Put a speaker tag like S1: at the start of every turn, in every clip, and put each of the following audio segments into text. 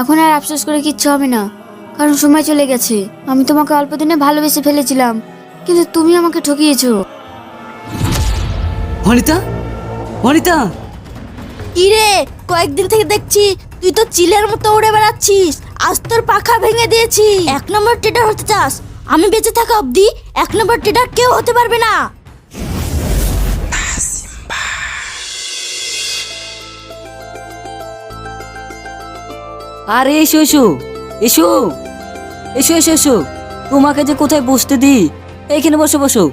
S1: এখন আর আফসোস করে কিচ্ছু হবে না। কারণ সময় চলে গেছে। আমি তোমাকে অল্প দিনে ভালোবেসে ফেলেছিলাম কিন্তু তুমি আমাকে ঠকিয়েছো।
S2: অনিতা? অনিতা?
S3: কি রে কয়েকদিন থেকে দেখছি তুই তো চিলের মতো উড়ে বেড়াচ্ছিস। আজ তোর পাখা ভেঙে দিয়েছি। এক নম্বর ট্রেডার হতে চাস। আমি বেঁচে থাকা অবধি এক নম্বর ট্রেডার কেউ হতে পারবে না।
S2: আরে, এসো এসো। এসো। এসো এসো এসো। তোমাকে যে কোথায় বসতে দিই? এইখানে বসো বসো।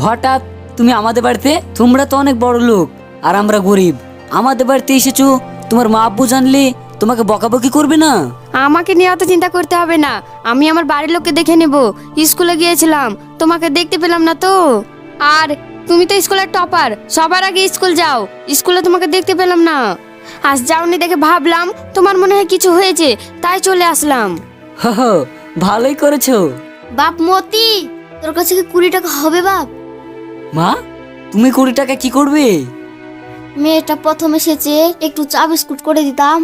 S2: হঠাৎ তুমি আমাদের বাড়িতে? তোমরা তো অনেক বড় লোক, আর আমরা গরিব। আমাদের বাড়িতে এসেছ? তোমার মা আব্বু জানলে তোমাকে বকাবকি করবে না?
S1: আমাকে নিয়ে অত চিন্তা করতে হবে না। আমি আমার বাড়ির লোককে দেখে নেব। স্কুলে গিয়েছিলাম। তোমাকে দেখতে পেলাম না তো? আর তুমি তো স্কুলের টপার সবার আগে স্কুল যাও। স্কুলে তোমাকে দেখতে পেলাম না। আজ যাওনি দেখে ভাবলাম তোমার মনে হয় কিছু হয়েছে তাই চলে আসলাম।
S2: হো হো, ভালোই করেছ।
S3: বাপ মতি তোর কাছে কি কুড়ি টাকা হবে বাপ?
S2: মা তুমি কুড়ি টাকা কি করবে?
S3: মেয়েটা প্রথম এসেছে একটু চা বিস্কুট করে দিতাম।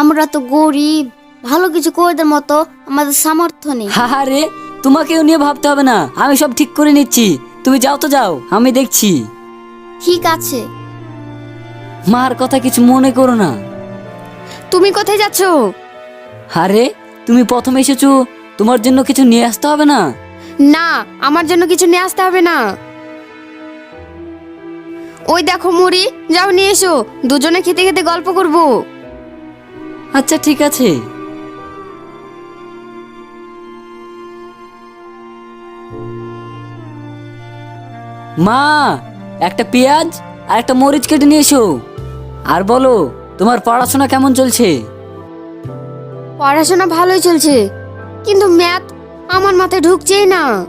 S3: আমরা তো গরিব ভালো কিছু করে দেওয়ার মতো আমাদের সামর্থ্য নেই।
S2: আরে তোমাকেও নিয়ে ভাবতে হবে না আমি সব ঠিক করে নিচ্ছি। তুমি যাও তো যাও আমি দেখছি।
S3: ঠিক আছে।
S2: মার কথা কিছু মনে করো না।
S1: তুমি কোথায় যাচ্ছ?
S2: আরে তুমি প্রথমে এসেছ তোমার জন্য কিছু নিয়ে আসতে হবে না?
S1: না আমার জন্য কিছু নিয়ে আসতে হবে না। ওই দেখো মুড়ি যাও নিয়ে এসো দুজনে খেতে খেতে গল্প করব।
S2: আচ্ছা ঠিক আছে। মা একটা পেঁয়াজ আর একটা মরিচ কেটে নিয়ে এসো। আর বলো তোমার পড়াশোনা কেমন চলছে?
S1: পড়াশোনা ভালোই চলছে কিন্তু ম্যাথ আমার মাথায় ঢুকছেই না।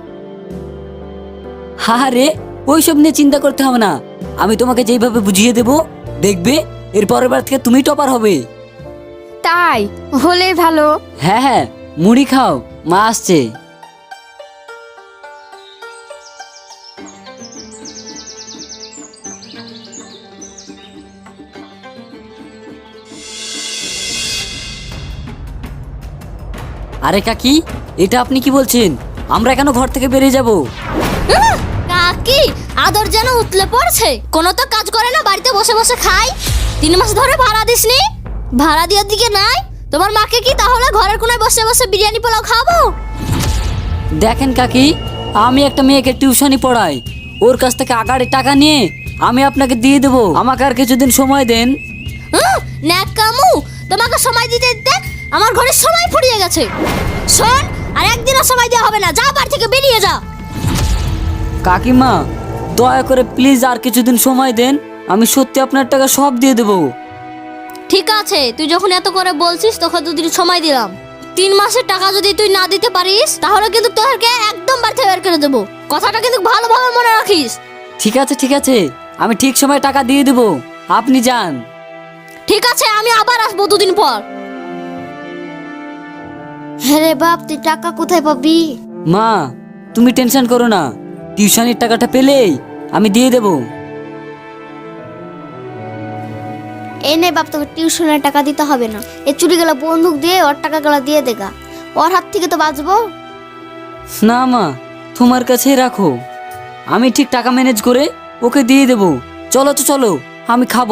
S2: আরে ওইসব নিয়ে চিন্তা করতে হবে না। আমি তোমাকে যেইভাবে বুঝিয়ে দেব দেখবে এর পরের বার থেকে তুমি টপার হবে।
S1: তাই হলেই ভালো।
S2: হ্যাঁ হ্যাঁ মুড়ি খাও মা আসছে। আরে কাকি এটা আপনি কি বলছেন? আমরা কেন ঘর থেকে বেরিয়ে যাব?
S3: কাকি আদর যেন উতলে পড়ছে। কোনো তো কাজ করে না বাড়িতে বসে বসে খাই। তিন মাস ধরে ভাড়া দিসনি। ভাড়া দেওয়ার দিকে নাই। তোমার মাকে কি তাহলে ঘরের কোনায় বসে বসে বিরিয়ানি পোলাও খাব?
S2: দেখেন কাকি আমি একটা মেয়েকে টিউশনি পড়াই। ওর কাছ থেকে আগাড়ি টাকা নিয়ে আমি আপনাকে দিয়ে দেবো। আমাকে আর কিছুদিন সময় দেন।
S3: ন্যাক কামু তোমাকে সময় দিতে দিতে আমার ঘরের সময় ফুরিয়ে গেছে। শোন আর একদিনও সময় দেওয়া হবে না। যা বাড়ি থেকে বেরিয়ে যা।
S2: কাকিমা দয়া করে প্লিজ আর কিছুদিন সময় দেন। আমি সত্যি আপনার টাকা সব দিয়ে দেবো।
S3: ঠিক আছে তুই যখন এত করে বলছিস তখন দুদিন সময় দিলাম। তিন মাসের টাকা যদি তুই না দিতে পারিস তাহলে কিন্তু তোদেরকে একদম বাড়ি থেকে বের করে দেবো। কথাটা কিন্তু ভালোভাবে মনে রাখিস।
S2: ঠিক আছে ঠিক আছে। আমি ঠিক সময় টাকা দিয়ে দেবো। আপনি যান।
S3: ঠিক আছে আমি আবার আসব দুদিন পর। হ্যাঁ রে বাপ তুই টাকা কোথায় পাবি?
S2: মা তুমি টেনশন করো না। টিউশনির টাকাটা পেলেই আমি দিয়ে দেবো।
S3: এই নে বাপ তোকে টিউশনের টাকা দিতে হবে না। এ চুরি গেলা বন্দুক দিয়ে ওর টাকাগুলো দিয়ে দেগা ওর হাত থেকে তো বাঁচবো।
S2: না মা তোমার কাছেই রাখো। আমি ঠিক টাকা ম্যানেজ করে ওকে দিয়ে দেবো। চলো তো চলো আমি খাব।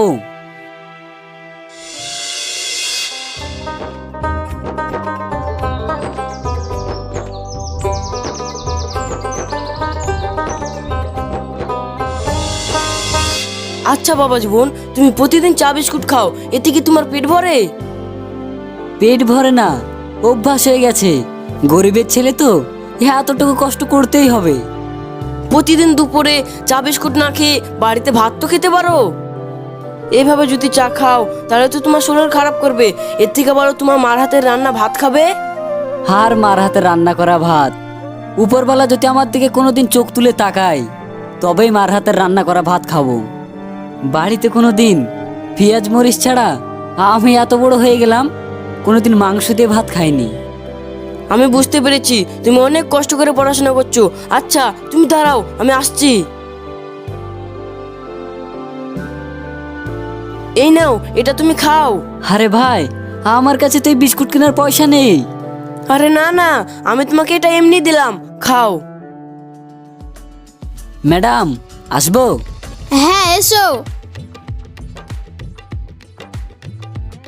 S4: আচ্ছা বাবা জীবন তুমি প্রতিদিন চা বিস্কুট খাও এতে কি তোমার পেট ভরে?
S2: পেট ভরে না অভ্যাস হয়ে গেছে। গরিবের ছেলে তো হ্যাঁ এতটুকু কষ্ট করতেই হবে।
S4: প্রতিদিন দুপুরে চা বিস্কুট না খেয়ে বাড়িতে ভাত তো খেতে পারো? এভাবে যদি চা খাও তাহলে তো তোমার শরীর খারাপ করবে। এর থেকে বলো তোমার মার হাতের রান্না ভাত খাবে?
S2: হার মার হাতে রান্না করা ভাত। উপরবেলা যদি আমার দিকে কোনোদিন চোখ তুলে তাকায় তবেই মার হাতের রান্না করা ভাত খাব। বাড়িতে কোনো দিন পেঁয়াজ মরিচ ছাড়া আমি এত বড় হয়ে গেলাম কোনোদিন মাংস দিয়ে ভাত খাইনি।
S4: আমি বুঝতে পেরেছি তুমি অনেক কষ্ট করে পড়াশোনা করছ। আচ্ছা তুমি দাঁড়াও আমি আসছি। এই নাও এটা তুমি খাও।
S2: আরে ভাই আমার কাছে তো এই বিস্কুট কেনার পয়সা নেই।
S4: আরে না না আমি তোমাকে এটা এমনি দিলাম খাও।
S2: ম্যাডাম আসব?
S5: হ্যাঁ এসো।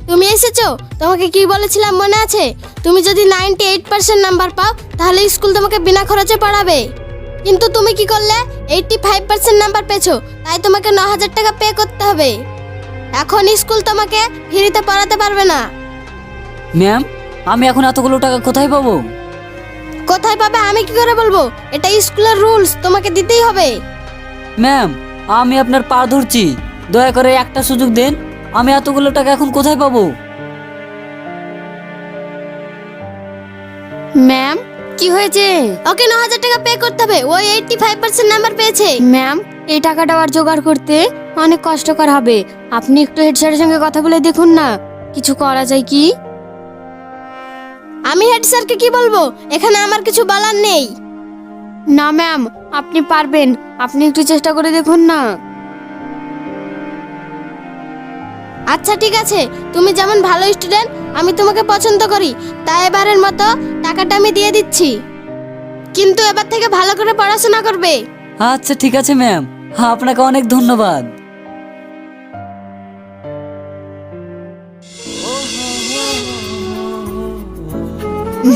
S5: তুমি এসেছ? তোমাকে কি বলেছিলাম মনে আছে? তুমি যদি নাইনটি এইট পার্সেন্ট নাম্বার পাও তাহলে স্কুল তোমাকে বিনা খরচে পড়াবে। কিন্তু তুমি কি করলে? এইটটি ফাইভ পার্সেন্ট নাম্বার পেয়েছ তাই তোমাকে ন হাজার টাকা পে করতে হবে। এখন স্কুল তোমাকে ফ্রিতে পড়াতে পারবে না।
S2: ম্যাম আমি এখন এতগুলো টাকা কোথায় পাবো?
S5: কোথায় পাবে আমি কি করে বলব? এটা স্কুলের রুলস তোমাকে দিতেই হবে।
S2: ম্যাম আমি আপনার পা ধরছি। দয়া করে একটা সুযোগ দেন। আমি এতগুলো টাকা এখন কোথায় পাবো?
S1: ম্যাম, কি হয়েছে?
S5: ওকে ন হাজার টাকা পে করতে হবে। ওই এইটটি ফাইভ পার্সেন্ট নাম্বার পেয়েছে।
S1: ম্যাম, এই টাকাটা আর জোগাড় করতে অনেক কষ্টকর হবে। আপনি একটু হেড স্যারের সঙ্গে কথা বলে দেখুন না। কিছু করা যায় কি?
S5: আমি হেড স্যারকে কি বলব? এখানে আমার কিছু বলার নেই।
S1: না, ম্যাম আপনি পারবেন। আপনি একটু চেষ্টা করে দেখুন না।
S5: আচ্ছা ঠিক আছে। তুমি যেমন ভালো স্টুডেন্ট আমি তোমাকে পছন্দ করি। তাই এবারের মতো টাকাটা আমি দিয়ে দিচ্ছি। কিন্তু এবার থেকে ভালো করে পড়াশোনা করবে।
S2: আচ্ছা ঠিক আছে ম্যাম আপনাকে অনেক ধন্যবাদ।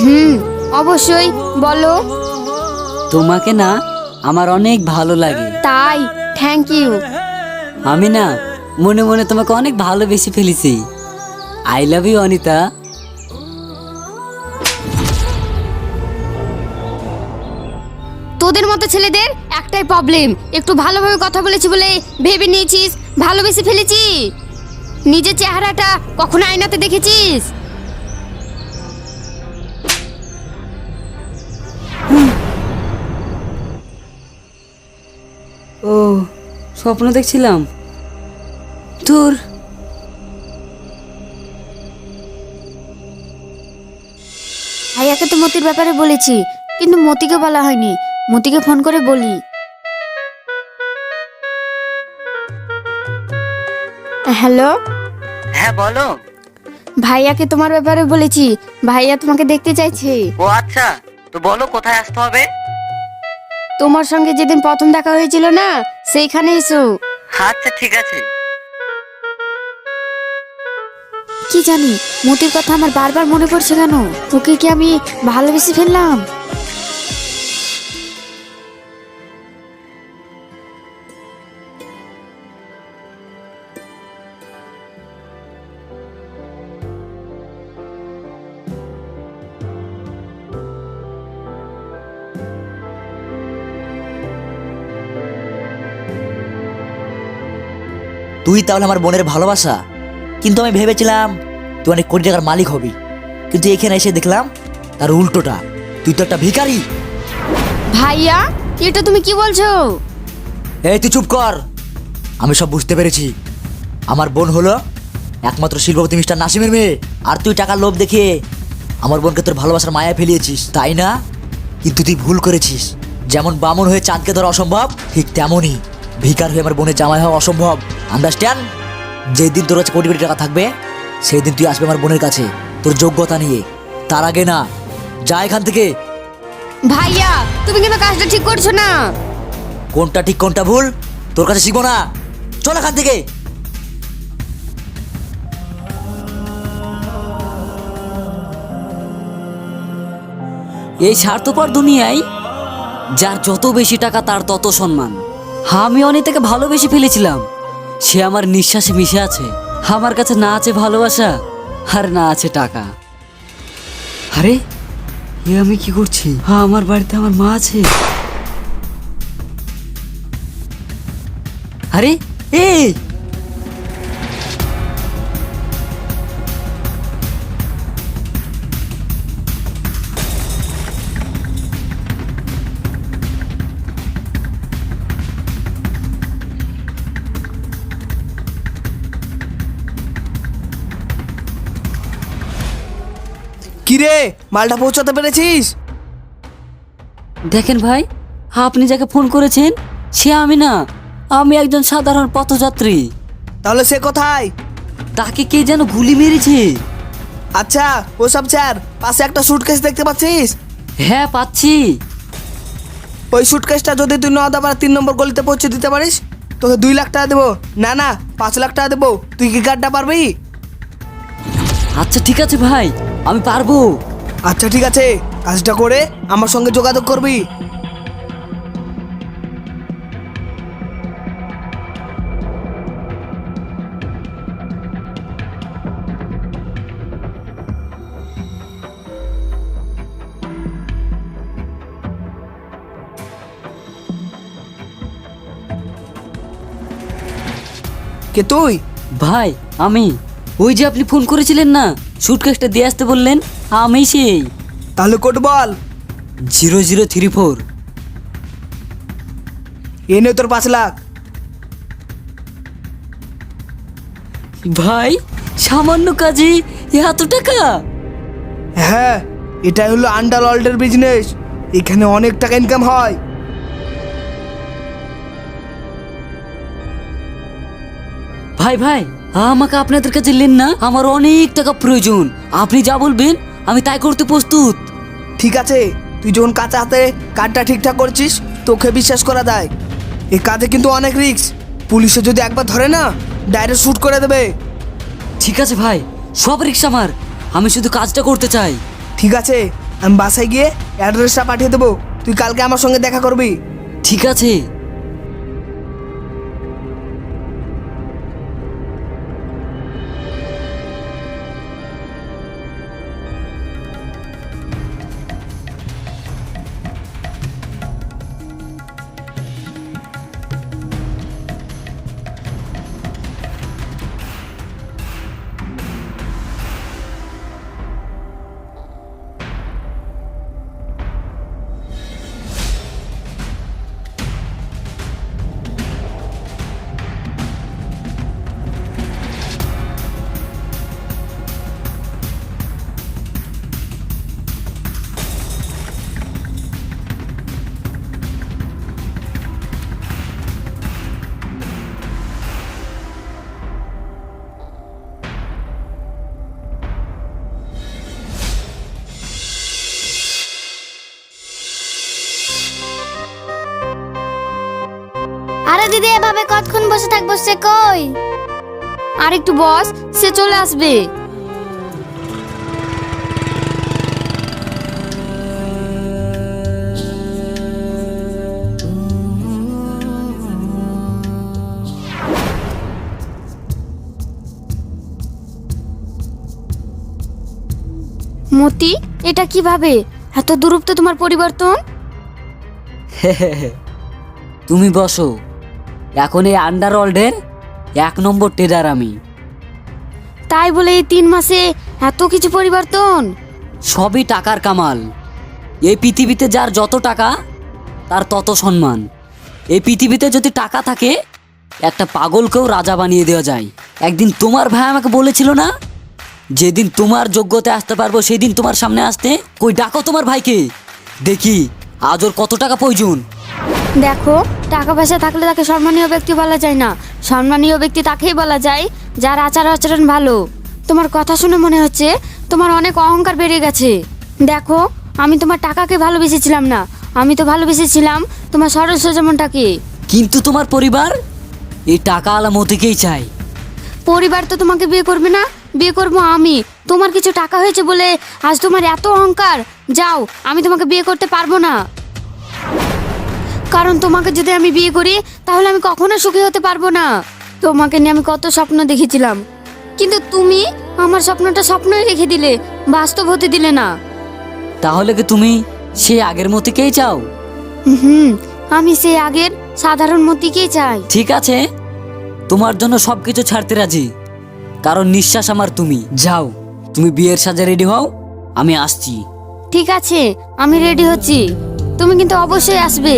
S1: হুম অবশ্যই বলো।
S2: তোমাকে না আমার অনেক ভালো লাগে।
S1: তাই থ্যাংক ইউ
S2: আমি না মনে মনে তোমাকে অনেক ভালোবেসে ফেলেছি। I love you Anita.
S1: তোদের মতো ছেলেদের একটাই প্রবলেম একটু ভালোভাবে কথা বলেছি বলে ভেবে নিয়েছিস? ভালোবেসে ফেলেছি? নিজের চেহারাটা কখনো আয়নাতে দেখেছিস?
S2: স্বপ্ন দেখছিলাম। তোর
S1: ভাইয়াকে তো মতির ব্যাপারে বলেছি কিন্তু মতিকে বলা হয়নি। মতিকে ফোন করে বলি। হ্যালো?
S6: হ্যাঁ বলো।
S1: ভাইয়াকে তোমার ব্যাপারে বলেছি। ভাইয়া তোমাকে দেখতে চাইছে।
S6: ও আচ্ছা তো বলো কোথায় আসতে হবে?
S1: তোমার সঙ্গে যেদিন প্রথম দেখা হয়েছিল না সেইখানে এসো।
S6: আচ্ছা ঠিক আছে।
S1: কি জানি মতির কথা আমার বারবার মনে পড়ছে কেন? ওকে কি আমি ভালোবেসে ফেললাম?
S7: তুই তাহলে আমার বোনের ভালোবাসা? কিন্তু আমি ভেবেছিলাম তুই অনেক কোটি টাকার মালিক হবি। কিন্তু এখানে এসে দেখলাম তার উল্টোটা। তুই তো একটা ভিখারি।
S1: ভাইয়া এটা তুমি কি বলছো?
S7: এই তুই চুপ কর। আমি সব বুঝতে পেরেছি। আমার বোন হলো একমাত্র শিল্পপতি মিস্টার নাসিমের মেয়ে। আর তুই টাকার লোভ দেখে আমার বোনকে তোর ভালোবাসার মায়া ফেলিয়েছিস তাই না? কিন্তু তুই ভুল করেছিস। যেমন বামন হয়ে চাঁদকে ধরা অসম্ভব ঠিক তেমনই ভিকার হয়ে আমার বোনের জামাই হওয়া অসম্ভব। আন্ডারস্ট্যান্ড যেদিন তোর কাছে কোটি কোটি টাকা থাকবে সেই দিন তুই আসবে আমার বোনের কাছে তোর যোগ্যতা নিয়ে। তার আগে না যা এখান থেকে।
S1: ভাইয়া তুমি কিন্তু কাজটা ঠিক করছ না।
S7: কোনটা ঠিক কোনটা ভুল তোর কাছে শিখব না। চল এখান থেকে।
S2: এই স্বার্থপর দুনিয়ায় যার যত বেশি টাকা তার তত সম্মান। আমি অনিতাকে ভালোবেসে ফেলেছিলাম। সে আমার নিঃশ্বাসে মিশে আছে। আমার কাছে না আছে ভালোবাসা, আর না আছে টাকা। আরে, এ আমি কি করছি? হ্যাঁ আমার বাড়িতে আমার মা আছে। আরে এই
S8: কিরে? মালটা পৌঁছাতে পেরেছিস?
S2: দেখেন ভাই আপনি যাকে ফোন করেছেন সে আমি না আমি একজন সাধারণ পথযাত্রী।
S8: তাহলে সে কোথায়?
S2: তাকে কে যেন গুলি মেরেছে।
S8: আচ্ছা ওসব স্যার পাশে একটা সুটকেস দেখতে পাচ্ছিস?
S2: হ্যাঁ পাচ্ছি।
S8: ওই সুটকেসটা যদি তুই নয় নদাবার তিন নম্বর গলিতে পৌঁছে দিতে পারিস তোকে দুই লাখ টাকা দেবো। না না পাঁচ লাখ টাকা দেবো। তুই কি কার্ডটা পারবি?
S2: আচ্ছা ঠিক আছে ভাই আমি পারব।
S8: আচ্ছা ঠিক আছে কাজটা করে আমার সঙ্গে যোগাযোগ করবি। কে তুই?
S2: ভাই আমি। ওই যে আপনি ফোন করেছিলেন না? সুটকেসটা দিয়ে আসতে বললেন আমি সেই।
S8: তাহলে কোট বল।
S2: Zero zero three four.
S8: এ নে তোর পাঁচ লাখ।
S2: ভাই সামান্য কাজে এত টাকা?
S8: হ্যাঁ এটাই হলো আন্ডার ওয়ার্ল্ডের বিজনেস এখানে অনেক টাকা ইনকাম হয়।
S2: ভাই ভাই আমাকে আপনাদের কাছে নেন না? আমার অনেক টাকা প্রয়োজন। আপনি যা বলবেন আমি তাই করতে প্রস্তুত।
S8: ঠিক আছে তুই যখন কাঁচা হাতে কাজটা ঠিকঠাক করছিস তোকে বিশ্বাস করা যায়। এই কাজে কিন্তু অনেক রিস্ক পুলিশে যদি একবার ধরে না ডাইরেক্ট শ্যুট করে দেবে।
S2: ঠিক আছে ভাই সব রিক্স আমার। আমি শুধু কাজটা করতে চাই।
S8: ঠিক আছে আমি বাসায় গিয়ে অ্যাড্রেসটা পাঠিয়ে দেবো। তুই কালকে আমার সঙ্গে দেখা করবি।
S2: ঠিক আছে।
S3: দিদি এভাবে কতক্ষণ বসে থাকব সে কই?
S1: আর একটু বস, সে চলে আসবে। মতি, এটা কীভাবে? এত দূরত্ব তোমার পরিবর্তন?
S2: তুমি বসো। এখন এই আন্ডারওয়ার্ল্ডের এক নম্বর ট্রেডার আমি।
S1: তাই বলে এই তিন মাসে এত কিছু পরিবর্তন?
S2: সবই টাকার কামাল। এই পৃথিবীতে যার যত টাকা তার তত সম্মান। এই পৃথিবীতে যদি টাকা থাকে একটা পাগলকেও রাজা বানিয়ে দেওয়া যায়। একদিন তোমার ভাই আমাকে বলেছিল না? যেদিন তোমার যোগ্যতা আসতে পারব সেদিন তোমার সামনে আসতে কই ডাকো তোমার ভাইকে? দেখি আজ ওর কত টাকা প্রয়োজন?
S1: দেখো টাকা পয়সা থাকলে তাকে সম্মানীয় ব্যক্তি বলা যায় না। সম্মানীয় ব্যক্তি তাকেই বলা যায় যার আচার আচরণ ভালো। তোমার কথা শুনে মনে হচ্ছে তোমার অনেক অহংকার বেড়ে গেছে। দেখো আমি তোমার টাকাকে ভালোবেসেছিলাম না। আমি তো ভালোবেসেছিলাম তোমার সরস যেমনটাকে
S2: কিন্তু তোমার পরিবার? এই টাকা আলা মতিকেই চাই।
S1: পরিবার তো তোমাকে বিয়ে করবে না বিয়ে করব আমি। তোমার কিছু টাকা হয়েছে বলে আজ তোমার এত অহংকার। যাও আমি তোমাকে বিয়ে করতে পারব না। কারণ তোমাকে যদি আমি বিয়ে করি তাহলে আমি কখনো সুখী হতে পারব না। তোমাকে নিয়ে আমি কত স্বপ্ন দেখেছিলাম। কিন্তু তুমি আমার স্বপ্নটা স্বপ্নই রেখে দিলে বাস্তব হতে দিলে না।
S2: তাহলে কি তুমি সেই আগের মতিকেই চাও?
S1: হুম আমি সেই আগের সাধারণ মতিকেই চাই।
S2: ঠিক আছে তোমার জন্য সবকিছু ছাড়তে রাজি। কারণ নিঃশ্বাস আমার তুমি। যাও তুমি বিয়ের সাজে রেডি হও আমি আসছি।
S1: ঠিক আছে আমি রেডি হচ্ছি। তুমি কিন্তু অবশ্যই আসবে।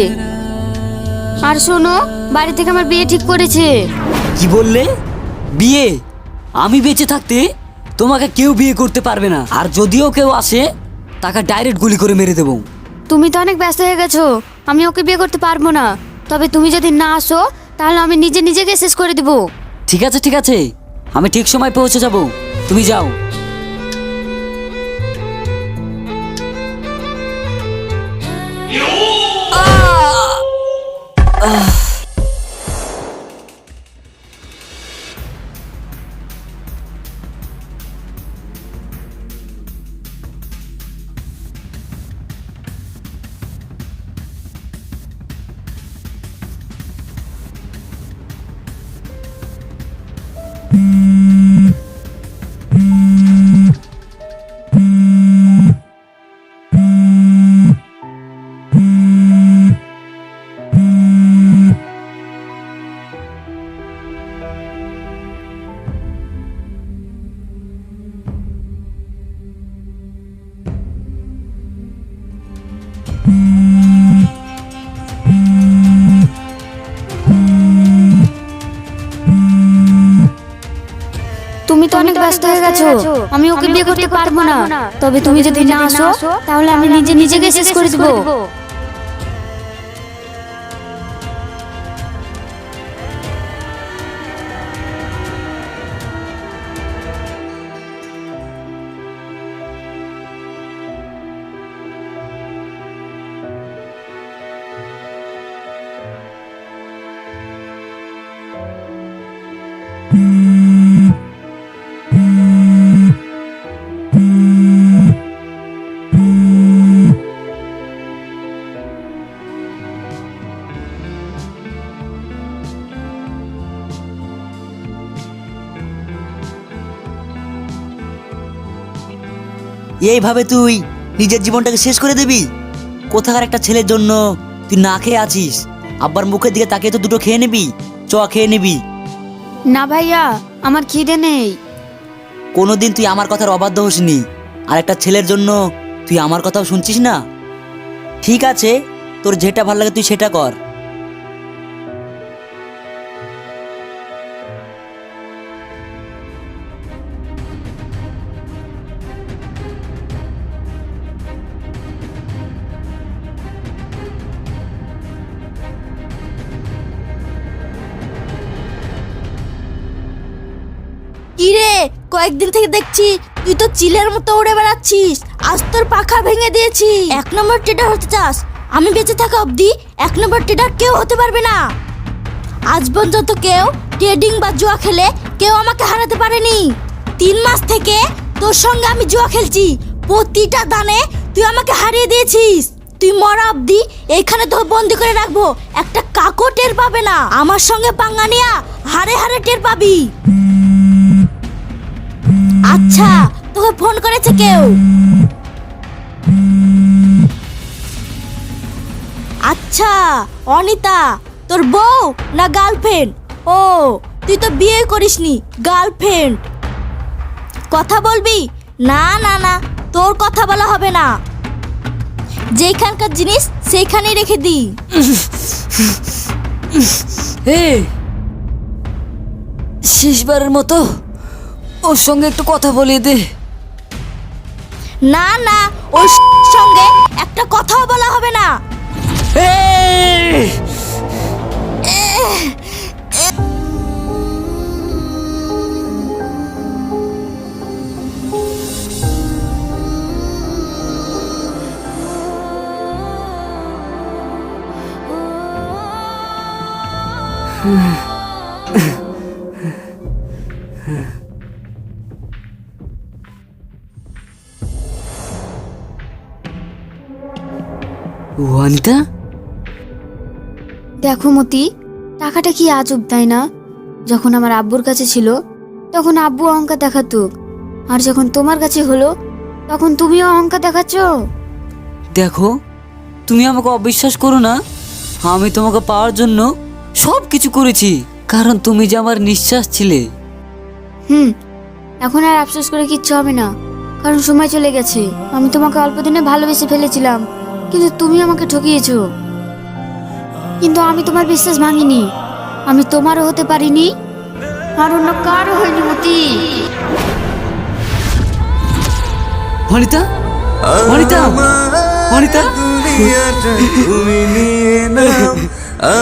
S1: আর শোনো বাড়ি থেকে আমার বিয়ে ঠিক করেছে।
S2: কি বললে? বিয়ে? আমি বেঁচে থাকতে তোমাকে কেউ বিয়ে করতে পারবে না। আর যদিও কেউ আসে তাকে ডাইরেক্ট গুলি করে মেরে দেবো।
S1: তুমি তো অনেক ব্যস্ত হয়ে গেছো আমি ওকে বিয়ে করতে পারব না। তবে তুমি যদি না আসো তাহলে আমি নিজে নিজেকে শেষ করে দিব।
S2: ঠিক আছে ঠিক আছে। আমি ঠিক সময় পৌঁছে যাব। তুমি যাও।
S1: তুমি গেছো আমি ওকে বিয়ে করতে পারব না। তবে তুমি যদি না আসো, তাহলে আমি নিজে নিজেকে শেষ করে দেবো।
S7: এইভাবে তুই নিজের জীবনটাকে শেষ করে দিবি? কোথাকার একটা ছেলের জন্য তুই না খেয়ে আছিস? আব্বার মুখের দিকে তাকিয়ে তো দুটো খেয়ে নিবি চ খেয়ে নিবি।
S1: না ভাইয়া আমার খিদে নেই।
S7: কোনোদিন তুই আমার কথার অবাধ্য হোসনি আর একটা ছেলের জন্য তুই আমার কথাও শুনছিস না? ঠিক আছে তোর যেটা ভালো লাগে তুই সেটা কর।
S3: কয়েকদিন থেকে দেখছি তুই তো চিলের মতো উড়ে বেড়াচ্ছিস। আজ তোর পাখা ভেঙে দিয়েছি। এক নম্বর ট্রেডার হতে চাস। আমি বেঁচে থাকা অবধি এক নম্বর ট্রেডার কেউ হতে পারবে না। আজ পর্যন্ত কেউ ট্রেডিং বা জুয়া খেলে কেউ আমাকে হারাতে পারেনি। তিন মাস থেকে তোর সঙ্গে আমি জুয়া খেলছি। প্রতিটা দানে তুই আমাকে হারিয়ে দিয়েছিস। তুই মরা অবধি এইখানে তোকে বন্দি করে রাখব। একটা কাকও টের পাবে না। আমার সঙ্গে পাঙ্গা নিয়া হারে হারে টের পাবি। আচ্ছা তোকে ফোন করেছে কেউ? আচ্ছা অনিতা, তোর বউ না গার্লফ্রেন্ড? ও, তুই তো বিয়ে করিসনি, গার্লফ্রেন্ড। কথা বলবি? না না না, তোর কথা বলা হবে না। যেখানকার জিনিস সেইখানেই রেখে দি।
S2: শেষবারের মতো ওর সঙ্গে একটু কথা বলিয়ে দে
S3: না না ওর সঙ্গে একটা কথাও বলা হবে না
S2: এই! ওয়ানিতা?
S1: দেখো মতি টাকাটা কি আজব তাই না? যখন আমার আব্বুর কাছে ছিল তখন আব্বু অহংকার দেখাতো। আর যখন তোমার কাছে হলো তখন তুমিও অহংকার দেখাচ্ছ?
S2: দেখো তুমি আমাকে অবিশ্বাস করো না। আমি তোমাকে পাওয়ার জন্য সব কিছু করেছি কারণ তুমি যে আমার নিঃশ্বাস ছিলে।
S1: হুম এখন আর আফসোস করে কিচ্ছু হবে না কারণ সময় চলে গেছে। আমি তোমাকে অল্প দিনে ভালোবেসে ফেলেছিলাম। কিন্তু তুমি আমাকে ঠকিয়েছো। কিন্তু আমি তোমার বিশ্বাস ভাঙিনি। আমি তোমারও হতে পারিনি আর অন্য কারও হয়নি মতি।
S2: অনিতা? অনিতা? অনিতা?
S9: তুমি নিয়ে নাও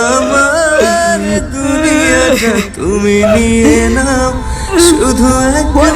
S9: আমার
S2: দুনিয়াটা তুমি নিয়ে নাও শুধু একবার